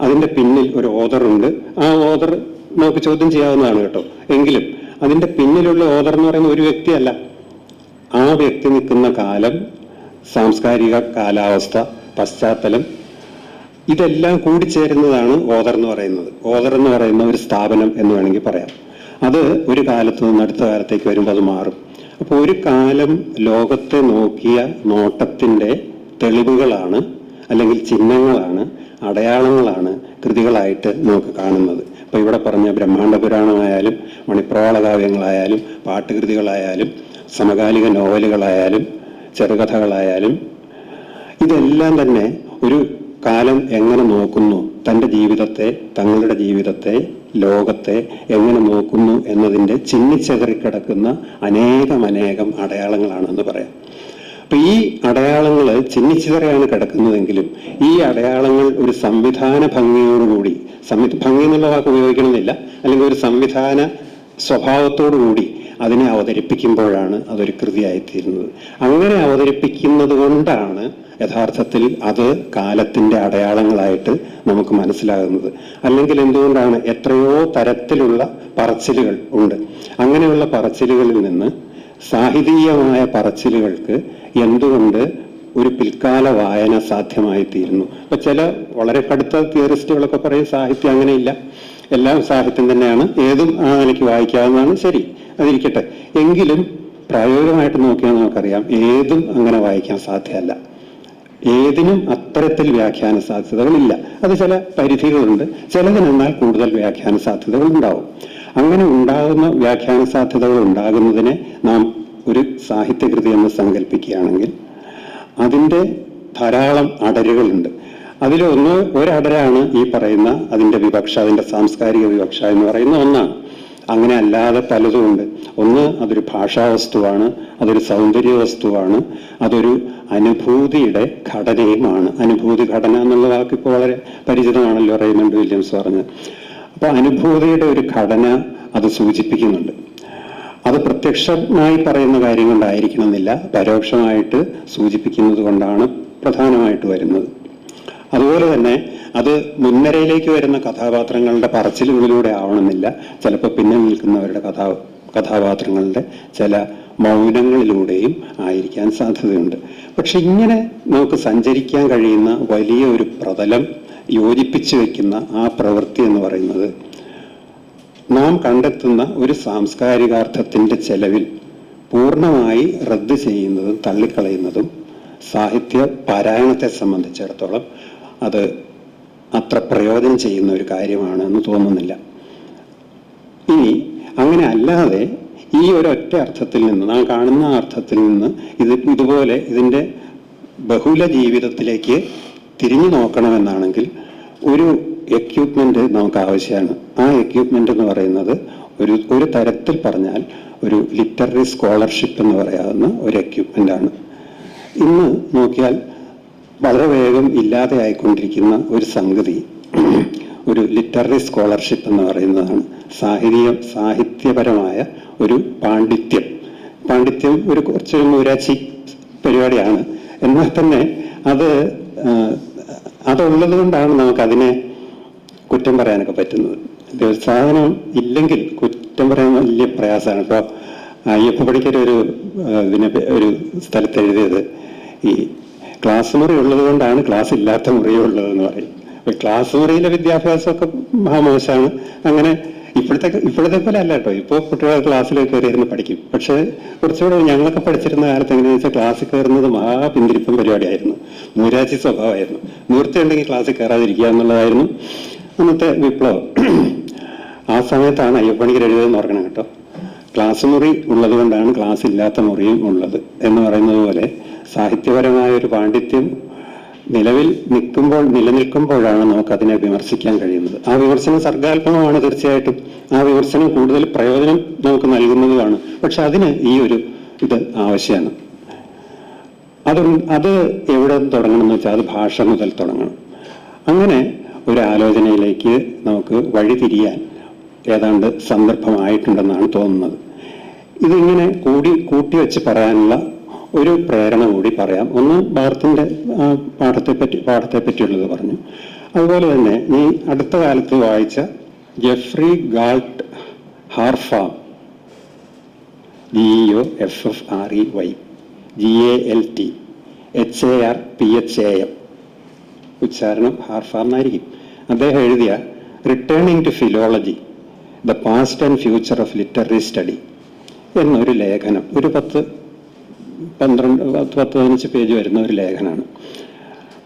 അതിന്റെ പിന്നിൽ ഒരു ഓദറുണ്ട് ആ ഓദർ നമുക്ക് ചോദ്യം ചെയ്യാവുന്നതാണ് കേട്ടോ. എങ്കിലും അതിന്റെ പിന്നിലുള്ള ഓദർ എന്ന് പറയുന്ന ഒരു വ്യക്തിയല്ല. ആ വ്യക്തി നിൽക്കുന്ന കാലം സാംസ്കാരിക കാലാവസ്ഥ പശ്ചാത്തലം ഇതെല്ലാം കൂടിച്ചേരുന്നതാണ് ഓദർ എന്ന് പറയുന്നത്. ഓദർ എന്ന് പറയുന്ന ഒരു സ്ഥാപനം എന്ന് വേണമെങ്കിൽ പറയാം. അത് ഒരു കാലത്ത് നിന്ന് അടുത്ത കാലത്തേക്ക് വരുമ്പോൾ അത് മാറും. അപ്പോൾ ഒരു കാലം ലോകത്തെ നോക്കിയ നോട്ടത്തിന്റെ തെളിവുകളാണ് അല്ലെങ്കിൽ ചിഹ്നങ്ങളാണ് അടയാളങ്ങളാണ് കൃതികളായിട്ട് നമുക്ക് കാണുന്നത്. ഇപ്പോൾ ഇവിടെ പറഞ്ഞ ബ്രഹ്മാണ്ഡ പുരാണമായാലും മണിപ്രവാള കാവ്യങ്ങളായാലും പാട്ടുകൃതികളായാലും സമകാലിക നോവലുകളായാലും ചെറുകഥകളായാലും ഇതെല്ലാം തന്നെ ഒരു കാലം എങ്ങനെ നോക്കുന്നു തന്റെ ജീവിതത്തെ തങ്ങളുടെ ജീവിതത്തെ ലോകത്തെ എങ്ങനെ നോക്കുന്നു എന്നതിന്റെ ചിഹ്നിച്ചകറിക്കിടക്കുന്ന അനേകം അനേകം അടയാളങ്ങളാണെന്ന് പറയാം. അപ്പൊ ഈ അടയാളങ്ങൾ ചിന്നിച്ചിതറയാണ് കിടക്കുന്നതെങ്കിലും ഈ അടയാളങ്ങൾ ഒരു സംവിധാന ഭംഗിയോടുകൂടി സംവി ഭംഗി എന്നുള്ള വാക്ക് ഉപയോഗിക്കണമെന്നില്ല അല്ലെങ്കിൽ ഒരു സംവിധാന സ്വഭാവത്തോടുകൂടി അതിനെ അവതരിപ്പിക്കുമ്പോഴാണ് അതൊരു കൃതിയായിത്തീരുന്നത്. അങ്ങനെ അവതരിപ്പിക്കുന്നത് കൊണ്ടാണ് യഥാർത്ഥത്തിൽ അത് കാലത്തിന്റെ അടയാളങ്ങളായിട്ട് നമുക്ക് മനസ്സിലാകുന്നത്. അല്ലെങ്കിൽ എന്തുകൊണ്ടാണ് എത്രയോ തരത്തിലുള്ള പറച്ചിലുകൾ ഉണ്ട്. അങ്ങനെയുള്ള പറച്ചിലുകളിൽ നിന്ന് സാഹിതീയമായ പറച്ചിലുകൾക്ക് എന്തുകൊണ്ട് ഒരു പിൽക്കാല വായന സാധ്യമായി തീരുന്നു അപ്പൊ ചില വളരെ കടുത്ത തിയറിസ്റ്റുകളൊക്കെ പറയും സാഹിത്യം അങ്ങനെയില്ല. എല്ലാം സാഹിത്യം തന്നെയാണ്. ഏതും ആ നിലയ്ക്ക് വായിക്കാവുന്നതാണ്. ശരി അതിരിക്കട്ടെ. എങ്കിലും പ്രായോഗികമായിട്ട് നോക്കിയാൽ നമുക്കറിയാം ഏതും അങ്ങനെ വായിക്കാൻ സാധ്യമല്ല. ഏതിനും അത്തരത്തിൽ വ്യാഖ്യാന സാധ്യതകളില്ല. അത് ചില പരിധികളുണ്ട്. ചിലതിനെന്നാൽ കൂടുതൽ വ്യാഖ്യാന സാധ്യതകൾ ഉണ്ടാവും അങ്ങനെ ഉണ്ടാകുന്ന വ്യാഖ്യാന സാധ്യതകൾ ഉണ്ടാകുന്നതിനെ നാം ഒരു സാഹിത്യകൃതി എന്ന് സങ്കല്പിക്കുകയാണെങ്കിൽ അതിന്റെ ധാരാളം അടരുകളുണ്ട്. അതിലൊന്ന് ഒരടരാണ് ഈ പറയുന്ന അതിന്റെ വിവക്ഷ അതിന്റെ സാംസ്കാരിക വിവക്ഷ എന്ന് പറയുന്ന ഒന്നാണ്. അങ്ങനെ അല്ലാതെ പലതുമുണ്ട് ഒന്ന് അതൊരു ഭാഷാ വസ്തുവാണ് അതൊരു സൗന്ദര്യ വസ്തുവാണ് അതൊരു അനുഭൂതിയുടെ ഘടനയുമാണ്. അനുഭൂതി ഘടന എന്നുള്ള വാക്ക് ഇപ്പോൾ വളരെ പരിചിതമാണല്ലോ റെയ്മണ്ട് വില്യംസ് പറഞ്ഞത്. അപ്പോൾ അനുഭൂതിയുടെ ഒരു ഘടന അത് സൂചിപ്പിക്കുന്നുണ്ട്. അത് പ്രത്യക്ഷമായി പറയുന്ന കാര്യം കൊണ്ടായിരിക്കണമെന്നില്ല പരോക്ഷമായിട്ട് സൂചിപ്പിക്കുന്നത് കൊണ്ടാണ് പ്രധാനമായിട്ട് വരുന്നത്. അതുപോലെ തന്നെ അത് മുൻനിരയിലേക്ക് വരുന്ന കഥാപാത്രങ്ങളുടെ പറച്ചിലുകളിലൂടെ ആവണമെന്നില്ല. ചിലപ്പോൾ പിന്നെ നിൽക്കുന്നവരുടെ കഥാ കഥാപാത്രങ്ങളുടെ ചില മൗനങ്ങളിലൂടെയും ആയിരിക്കാൻ സാധ്യതയുണ്ട്. പക്ഷെ ഇങ്ങനെ നമുക്ക് സഞ്ചരിക്കാൻ കഴിയുന്ന വലിയ ഒരു പ്രതലം യോജിപ്പിച്ചു വെക്കുന്ന ആ പ്രവൃത്തി എന്ന് പറയുന്നത് നാം കണ്ടെത്തുന്ന ഒരു സാംസ്കാരികാർത്ഥത്തിന്റെ ചെലവിൽ പൂർണമായി റദ്ദ് ചെയ്യുന്നതും തള്ളിക്കളയുന്നതും സാഹിത്യ പാരായണത്തെ സംബന്ധിച്ചിടത്തോളം അത് അത്ര പ്രയോജനം ചെയ്യുന്ന ഒരു കാര്യമാണ് എന്ന് തോന്നുന്നില്ല. ഇനി അങ്ങനെ അല്ലാതെ ഈ ഒരൊറ്റ അർത്ഥത്തിൽ നിന്ന് നാം കാണുന്ന അർത്ഥത്തിൽ നിന്ന് ഇത് ഇതുപോലെ ഇതിന്റെ ബഹുല ജീവിതത്തിലേക്ക് തിരിഞ്ഞു നോക്കണമെന്നാണെങ്കിൽ ഒരു എക്യൂപ്മെന്റ് നമുക്ക് ആവശ്യമാണ് ആ എക്യൂപ്മെന്റ് എന്ന് പറയുന്നത് ഒരു ഒരു തരത്തിൽ പറഞ്ഞാൽ ഒരു ലിറ്റററി സ്കോളർഷിപ്പ് എന്ന് പറയാവുന്ന ഒരു എക്യൂപ്മെന്റ് ആണ്. ഇന്ന് നോക്കിയാൽ വളരെ വേഗം ഇല്ലാതെ ആയിക്കൊണ്ടിരിക്കുന്ന ഒരു സംഗതി ഒരു ലിറ്റററി സ്കോളർഷിപ്പ് എന്ന് പറയുന്നതാണ്. സാഹിത്യ സാഹിത്യപരമായ ഒരു പാണ്ഡിത്യം. പാണ്ഡിത്യം ഒരു കുറച്ച് മൂരാച്ചി പരിപാടിയാണ്. എന്നാൽ തന്നെ അത് അതുള്ളത് കൊണ്ടാണ് നമുക്ക് അതിനെ കുറ്റം പറയാനൊക്കെ പറ്റുന്നത്. സാധനം ഇല്ലെങ്കിൽ കുറ്റം പറയാൻ വലിയ പ്രയാസമാണ്. ഇപ്പോൾ അയ്യപ്പ പണിക്കർ ഒരു ഇതിനെ ഒരു സ്ഥലത്ത് എഴുതിയത് ഈ ക്ലാസ് മുറി ഉള്ളത് കൊണ്ടാണ് ക്ലാസ് ഇല്ലാത്ത മുറിയും ഉള്ളതെന്ന് പറയും. ക്ലാസ് മുറിയിലെ വിദ്യാഭ്യാസമൊക്കെ മഹാമോശമാണ്. അങ്ങനെ ഇപ്പോഴത്തെ ഇപ്പോഴത്തെ പോലെ അല്ല കേട്ടോ. ഇപ്പോൾ കുട്ടികൾ ക്ലാസ്സിൽ കയറിയിരുന്ന് പഠിക്കും. പക്ഷേ കുറച്ചുകൂടെ ഞങ്ങളൊക്കെ പഠിച്ചിരുന്ന കാലത്ത് എങ്ങനെയാണെന്ന് വെച്ചാൽ ക്ലാസ്സിൽ കയറുന്നത് മഹാ പിന്തിരിപ്പം പരിപാടിയായിരുന്നു. മൂരാജി സ്വഭാവമായിരുന്നു. നൂർത്തി ഉണ്ടെങ്കിൽ ക്ലാസ്സിൽ കയറാതിരിക്കുക എന്നുള്ളതായിരുന്നു. അന്നത്തെ വിപ്ലവം. ആ സമയത്താണ് അയ്യപ്പണിക്ക് എഴുതിയതെന്ന് ഓർക്കണം കേട്ടോ. ക്ലാസ് മുറി ഉള്ളത് കൊണ്ടാണ് ക്ലാസ് ഇല്ലാത്ത മുറിയും ഉള്ളത് എന്ന് പറയുന്നത് പോലെ സാഹിത്യപരമായ ഒരു പാണ്ഡിത്യം നിലവിൽ നിൽക്കുമ്പോൾ നിലനിൽക്കുമ്പോഴാണ് നമുക്ക് അതിനെ വിമർശിക്കാൻ കഴിയുന്നത്. ആ വിമർശനം സർഗാത്മകമാണ് തീർച്ചയായിട്ടും. ആ വിമർശനം കൂടുതൽ പ്രയോജനം നമുക്ക് നൽകുന്നതുമാണ്. പക്ഷെ അതിന് ഈ ഒരു ഇത് ആവശ്യമാണ്. അത് അത് എവിടെ തുടങ്ങണം എന്ന് വെച്ചാൽ അത് ഭാഷ മുതൽ തുടങ്ങണം. അങ്ങനെ ഒരു ആലോചനയിലേക്ക് നമുക്ക് വഴിതിരിയാൻ ഏതാണ്ട് സന്ദർഭമായിട്ടുണ്ടെന്നാണ് തോന്നുന്നത്. ഇതിങ്ങനെ കൂടി കൂട്ടി വെച്ച് പറയാനുള്ള ഒരു പ്രേരണ കൂടി പറയാം. ഒന്ന് ഭാരത്തിന്റെ പാഠത്തെ പറ്റി പാഠത്തെ പറ്റിയുള്ളത് പറഞ്ഞു. അതുപോലെ തന്നെ ഈ അടുത്ത കാലത്ത് വായിച്ച Geoffrey Galt Harpham G O F F R E Y G A L T H A R P H A M ഉച്ചാരണം ഹാർഫാം എന്നായിരിക്കും അദ്ദേഹം എഴുതിയ returning to philology the past and future of literary study എന്നൊരു ലേഖനം. ഒരു പത്ത് പന്ത്രണ്ട് പത്ത് പത്ത് പതിനഞ്ച് പേജ് വരുന്ന ഒരു ലേഖനമാണ്.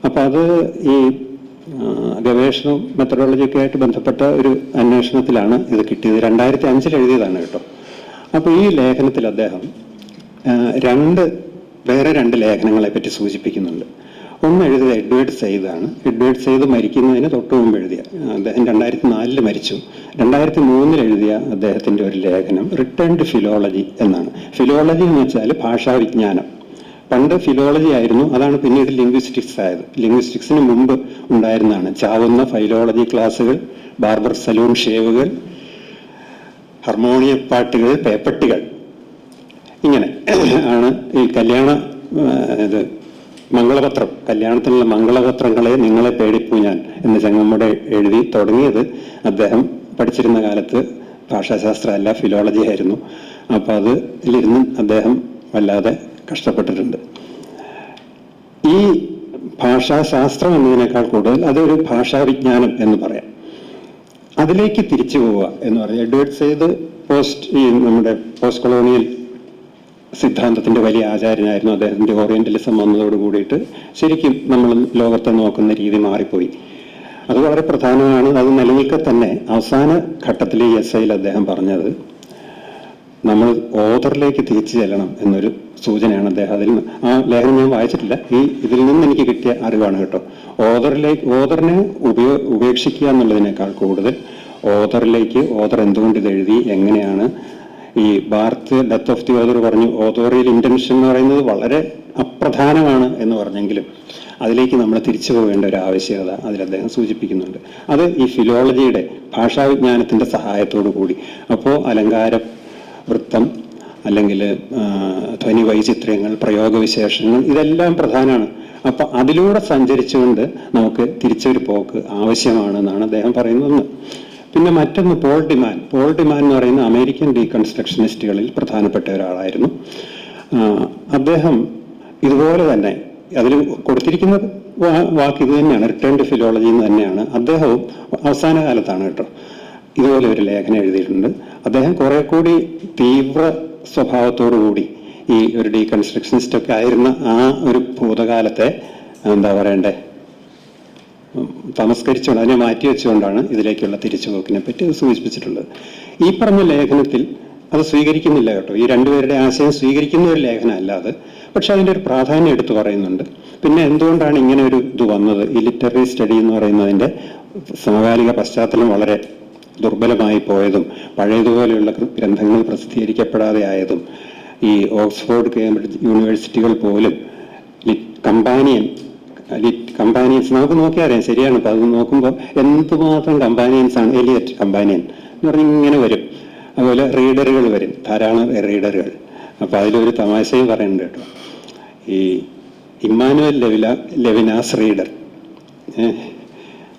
അപ്പോൾ അത് ഈ ഗവേഷണം മെത്തഡോളജിയൊക്കെ ആയിട്ട് ബന്ധപ്പെട്ട ഒരു അന്വേഷണത്തിലാണ് ഇത് കിട്ടിയത്. രണ്ടായിരത്തി അഞ്ചിൽ എഴുതിയതാണ് കേട്ടോ. അപ്പോൾ ഈ ലേഖനത്തിൽ അദ്ദേഹം രണ്ട് വേറെ രണ്ട് ലേഖനങ്ങളെ പറ്റി സൂചിപ്പിക്കുന്നുണ്ട്. ഒന്ന് എഴുതിയത് എഡ്വേർഡ് ആണ്. എഡ്വേർഡ് സെയ്ദ് മരിക്കുന്നതിന് തൊട്ടു മുമ്പ് എഴുതിയ അദ്ദേഹം രണ്ടായിരത്തി നാലിൽ മരിച്ചു. രണ്ടായിരത്തി മൂന്നിൽ എഴുതിയ അദ്ദേഹത്തിന്റെ ഒരു ലേഖനം റിട്ടേൺ ടു ഫിലോളജി എന്നാണ്. ഫിലോളജി എന്ന് വെച്ചാൽ ഭാഷാവിജ്ഞാനം. പണ്ട് ഫിലോളജി ആയിരുന്നു അതാണ് പിന്നീട് ലിംഗ്വിസ്റ്റിക്സ് ആയത്. ലിംഗ്വിസ്റ്റിക്സിന് മുമ്പ് ഉണ്ടായിരുന്നതാണ്. ചാവുന്ന ഫൈലോളജി ക്ലാസ്സുകൾ ബാർബർ സലൂൺ ഷേവുകൾ ഹാർമോണിയ പാട്ടുകൾ പേപ്പട്ടികൾ. ഇങ്ങനെ ആണ് ഈ കല്യാണ ഇത് മംഗളപത്രം കല്യാണത്തിനുള്ള മംഗളപത്രങ്ങളെ നിങ്ങളെ പേടിപ്പൂ ഞാൻ എന്ന് ചങ്ങമ്മയുടെ എഴുതി തുടങ്ങിയത് അദ്ദേഹം പഠിച്ചിരുന്ന കാലത്ത് ഭാഷാശാസ്ത്രമല്ല ഫിലോളജി ആയിരുന്നു. അപ്പോൾ അതിലിരുന്ന് അദ്ദേഹം വല്ലാതെ കഷ്ടപ്പെട്ടിട്ടുണ്ട്. ഈ ഭാഷാശാസ്ത്രം എന്നതിനേക്കാൾ കൂടുതൽ അതൊരു ഭാഷാവിജ്ഞാനം എന്ന് പറയാം. അതിലേക്ക് തിരിച്ചു പോവുക എന്ന് പറഞ്ഞാൽ എഡ്വേർഡ് സെയ്ത് പോസ്റ്റ് ഈ നമ്മുടെ പോസ്റ്റ് കൊളോണിയൽ സിദ്ധാന്തത്തിന്റെ വലിയ ആചാര്യനായിരുന്നു. അദ്ദേഹത്തിന്റെ ഓറിയന്റലിസം വന്നതോട് കൂടിയിട്ട് ശരിക്കും നമ്മൾ ലോകത്തെ നോക്കുന്ന രീതി മാറിപ്പോയി. അത് വളരെ പ്രധാനമാണ്. അത് നിലനിൽക്കെ തന്നെ അവസാന ഘട്ടത്തിൽ ഈ എസ് ഐയിൽ അദ്ദേഹം പറഞ്ഞത് നമ്മൾ ഓതറിലേക്ക് തിരിച്ചു ചെല്ലണം എന്നൊരു സൂചനയാണ് അദ്ദേഹം അതിൽ ആ ലേഖനം ഞാൻ വായിച്ചിട്ടില്ല. ഈ ഇതിൽ നിന്ന് എനിക്ക് കിട്ടിയ അറിവാണ് കേട്ടോ. ഓതറിലേക്ക് ഓതറിനെ ഉപയോ ഉപേക്ഷിക്കുക എന്നുള്ളതിനേക്കാൾ കൂടുതൽ ഓതറിലേക്ക് ഓതർ എന്തുകൊണ്ട് ഇത് എഴുതി എങ്ങനെയാണ് ഈ Barthes death of the author പറഞ്ഞു ഓതോറിയൽ ഇന്റൻഷൻ എന്ന് പറയുന്നത് വളരെ അപ്രധാനമാണ് എന്ന് പറഞ്ഞെങ്കിലും അതിലേക്ക് നമ്മൾ തിരിച്ചു പോകേണ്ട ഒരു ആവശ്യകത അതിൽ അദ്ദേഹം സൂചിപ്പിക്കുന്നുണ്ട്. അത് ഈ ഫിലോളജിയുടെ ഭാഷാവിജ്ഞാനത്തിന്റെ സഹായത്തോടു കൂടി. അപ്പോൾ അലങ്കാര വൃത്തം അല്ലെങ്കിൽ ധ്വനി വൈചിത്രങ്ങൾ പ്രയോഗവിശേഷങ്ങൾ ഇതെല്ലാം പ്രധാനമാണ്. അപ്പൊ അതിലൂടെ സഞ്ചരിച്ചുകൊണ്ട് നമുക്ക് തിരിച്ചൊരു പോക്ക് ആവശ്യമാണെന്നാണ് അദ്ദേഹം പറയുന്നത്. പിന്നെ മറ്റൊന്ന് പോൾ ഡിമാൻ. പോൾ ഡിമാൻ എന്ന് പറയുന്ന അമേരിക്കൻ ഡീകൺസ്ട്രക്ഷനിസ്റ്റുകളിൽ പ്രധാനപ്പെട്ട ഒരാളായിരുന്നു. അദ്ദേഹം ഇതുപോലെ തന്നെ അതിൽ കൊടുത്തിരിക്കുന്ന വാക്ക് ഇത് തന്നെയാണ് റിട്ടേൺ ടു ഫിലോളജി എന്ന് തന്നെയാണ്. അദ്ദേഹവും അവസാന കാലത്താണ് കേട്ടോ ഇതുപോലെ ഒരു ലേഖനം എഴുതിയിട്ടുണ്ട്. അദ്ദേഹം കുറെ കൂടി തീവ്ര സ്വഭാവത്തോടു കൂടി ഈ ഒരു ഡീകൺസ്ട്രക്ഷനിസ്റ്റ് ഒക്കെ ആയിരുന്ന ആ ഒരു ഭൂതകാലത്തെ എന്താ പറയണ്ടേ തമസ്കരിച്ചുകൊണ്ട് അതിനെ മാറ്റി വെച്ചുകൊണ്ടാണ് ഇതിലേക്കുള്ള തിരിച്ചുപോക്കിനെ പറ്റി സൂചിപ്പിച്ചിട്ടുള്ളത്. ഈ പറഞ്ഞ ലേഖനത്തിൽ അത് സ്വീകരിക്കുന്നില്ല കേട്ടോ. ഈ രണ്ടുപേരുടെ ആശയം സ്വീകരിക്കുന്ന ഒരു ലേഖനം അല്ലാതെ പക്ഷെ അതിന്റെ ഒരു പ്രാധാന്യം എടുത്തു പറയുന്നുണ്ട്. പിന്നെ എന്തുകൊണ്ടാണ് ഇങ്ങനെ ഒരു ഇത് വന്നത്? ഈ ലിറ്റററി സ്റ്റഡി എന്ന് പറയുന്നതിന്റെ സമകാലിക പശ്ചാത്തലം വളരെ ദുർബലമായി പോയതും പഴയതുപോലെയുള്ള ഗ്രന്ഥങ്ങൾ പ്രസിദ്ധീകരിക്കപ്പെടാതെ ആയതും ഈ ഓക്സ്ഫോർഡ് കേംബ്രിഡ്ജ് യൂണിവേഴ്സിറ്റികൾ പോലും കമ്പാനിയൻ കമ്പാനിയൻസ് നമുക്ക് നോക്കിയാൽ അറിയാം ശരിയാണ് അപ്പം അത് നോക്കുമ്പോൾ എന്തുമാത്രം കമ്പാനിയൻസ് ആണ് എലിയറ്റ് കമ്പാനിയൻ എന്ന് പറഞ്ഞ് ഇങ്ങനെ വരും. അതുപോലെ റീഡറുകൾ വരും. ധാരാളം റീഡറുകൾ അപ്പോൾ അതിലൊരു തമാശയും പറയുന്നുണ്ട് കേട്ടോ. ഈ ഇമ്മാനുവൽ ലെവില ലെവിനാസ് റീഡർ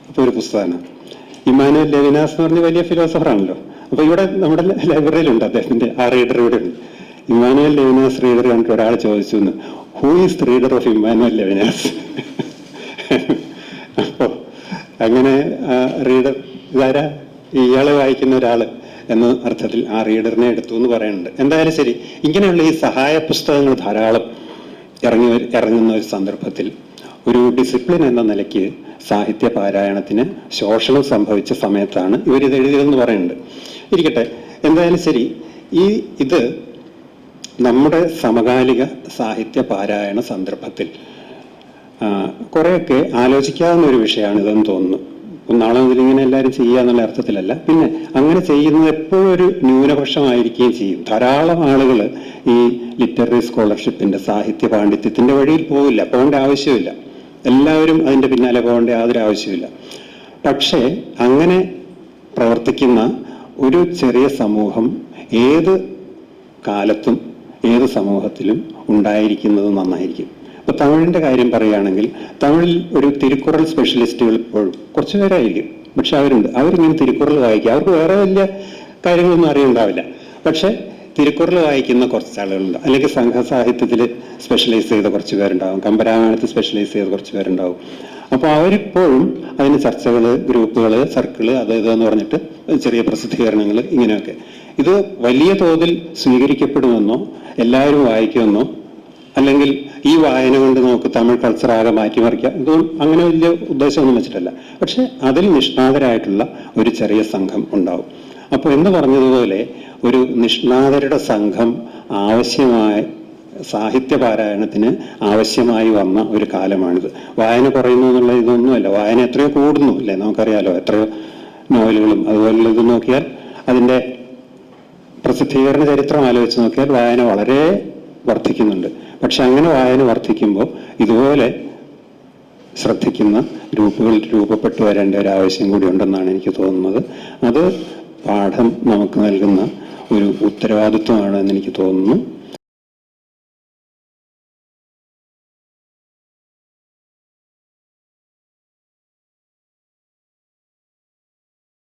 അപ്പോൾ ഒരു പുസ്തകമാണ്. ഇമ്മാനുവൽ ലെവിനാസ് എന്ന് പറഞ്ഞ വലിയ ഫിലോസഫറാണല്ലോ അപ്പോൾ ഇവിടെ നമ്മുടെ ലൈബ്രറിയിലുണ്ട് അദ്ദേഹത്തിന്റെ. ആ റീഡർ ഇവിടെ ഉണ്ട്. ഇമ്മാനുവൽ ലെവിനാസ് റീഡർ കണ്ടിട്ട് ഒരാൾ ചോദിച്ചു എന്ന് who is reader of Emmanuel Levinas? അങ്ങനെ റീഡർ ഇതാരാ? ഇയാളെ വായിക്കുന്ന ഒരാൾ എന്ന അർത്ഥത്തിൽ ആ റീഡറിനെ എടുത്തു എന്ന് പറയുന്നുണ്ട് എന്തായാലും ശരി ഇങ്ങനെയുള്ള ഈ സഹായ പുസ്തകങ്ങൾ ധാരാളം ഇറങ്ങി ഇറങ്ങുന്ന ഒരു സന്ദർഭത്തിൽ ഒരു ഡിസിപ്ലിൻ എന്ന നിലയ്ക്ക് സാഹിത്യ പാരായണത്തിന് ശോഷണം സംഭവിച്ച സമയത്താണ് ഇവരിത് എഴുതിയതെന്ന് പറയുന്നുണ്ട്. ഇരിക്കട്ടെ എന്തായാലും ശരി ഈ ഇത് നമ്മുടെ സമകാലിക സാഹിത്യ പാരായണ സന്ദർഭത്തിൽ കുറെയൊക്കെ ആലോചിക്കാവുന്ന ഒരു വിഷയമാണ് ഇതെന്ന് തോന്നുന്നു നാളെ മുതൽ ഇങ്ങനെ എല്ലാവരും ചെയ്യുക എന്നുള്ള അർത്ഥത്തിലല്ല. പിന്നെ അങ്ങനെ ചെയ്യുന്നത് എപ്പോഴും ഒരു ന്യൂനപക്ഷമായിരിക്കുകയും ചെയ്യും. ധാരാളം ആളുകൾ ഈ ലിറ്റററി സ്കോളർഷിപ്പിന്റെ സാഹിത്യ പാണ്ഡിത്യത്തിന്റെ വഴിയിൽ പോവില്ല. പോകേണ്ട ആവശ്യമില്ല. എല്ലാവരും അതിന്റെ പിന്നാലെ പോകേണ്ട യാതൊരു ആവശ്യമില്ല പക്ഷേ അങ്ങനെ പ്രവർത്തിക്കുന്ന ഒരു ചെറിയ സമൂഹം ഏത് കാലത്തും ഏത് സമൂഹത്തിലും ഉണ്ടായിരിക്കുന്നത് നന്നായിരിക്കും. ഇപ്പൊ തമിഴിന്റെ കാര്യം പറയുകയാണെങ്കിൽ തമിഴിൽ ഒരു തിരുക്കുറൽ സ്പെഷ്യലിസ്റ്റുകൾ ഇപ്പോഴും കുറച്ച് പേരായിരിക്കും. പക്ഷെ അവരുണ്ട്. അവരിങ്ങനെ തിരുക്കുറൽ വായിക്കുക അവർക്ക് വേറെ വലിയ കാര്യങ്ങളൊന്നും അറിയുണ്ടാവില്ല. പക്ഷെ തിരുക്കുറൽ വായിക്കുന്ന കുറച്ച് ആളുകളുണ്ട്. അല്ലെങ്കിൽ സംഘ സാഹിത്യത്തിൽ സ്പെഷ്യലൈസ് ചെയ്ത കുറച്ച് പേരുണ്ടാവും. കമ്പരാമായണത്തിൽ സ്പെഷ്യലൈസ് ചെയ്ത കുറച്ച് പേരുണ്ടാവും. അപ്പോൾ അവരിപ്പോഴും അതിന് ചർച്ചകൾ ഗ്രൂപ്പുകൾ സർക്കിൾ അത് ഇതെന്ന് പറഞ്ഞിട്ട് ചെറിയ പ്രസിദ്ധീകരണങ്ങൾ ഇങ്ങനെയൊക്കെ. ഇത് വലിയ തോതിൽ സ്വീകരിക്കപ്പെടുമെന്നോ എല്ലാവരും വായിക്കുമെന്നോ അല്ലെങ്കിൽ ഈ വായന കൊണ്ട് നമുക്ക് തമിഴ് കൾച്ചർ ആകെ മാറ്റിമറിക്കാം. ഇതൊന്നും അങ്ങനെ വലിയ ഉദ്ദേശമൊന്നും വെച്ചിട്ടല്ല. പക്ഷെ അതിൽ നിഷ്ണാതരായിട്ടുള്ള ഒരു ചെറിയ സംഘം ഉണ്ടാവും. അപ്പോൾ എന്ന് പറഞ്ഞതുപോലെ ഒരു നിഷ്ണാതരുടെ സംഘം ആവശ്യമായ സാഹിത്യ പാരായണത്തിന് ആവശ്യമായി വന്ന ഒരു കാലമാണിത്. വായന കുറയുന്നു എന്നുള്ള ഇതൊന്നുമല്ല. വായന എത്രയോ കൂടുന്നു അല്ലേ? നമുക്കറിയാലോ എത്രയോ നോവലുകളും അതുപോലുള്ള ഇത് നോക്കിയാൽ അതിന്റെ പ്രസിദ്ധീകരണ ചരിത്രം ആലോചിച്ച് നോക്കിയാൽ വായന വളരെ വർദ്ധിക്കുന്നുണ്ട്. പക്ഷെ അങ്ങനെ വായന വർദ്ധിക്കുമ്പോൾ ഇതുപോലെ ശ്രദ്ധിക്കുന്ന ഗ്രൂപ്പുകൾ രൂപപ്പെട്ടു വരേണ്ട ഒരു ആവശ്യം കൂടി ഉണ്ടെന്നാണ് എനിക്ക് തോന്നുന്നത്. അത് പാഠം നമുക്ക് നൽകുന്ന ഒരു ഉത്തരവാദിത്വമാണ് എന്ന് എനിക്ക് തോന്നുന്നു.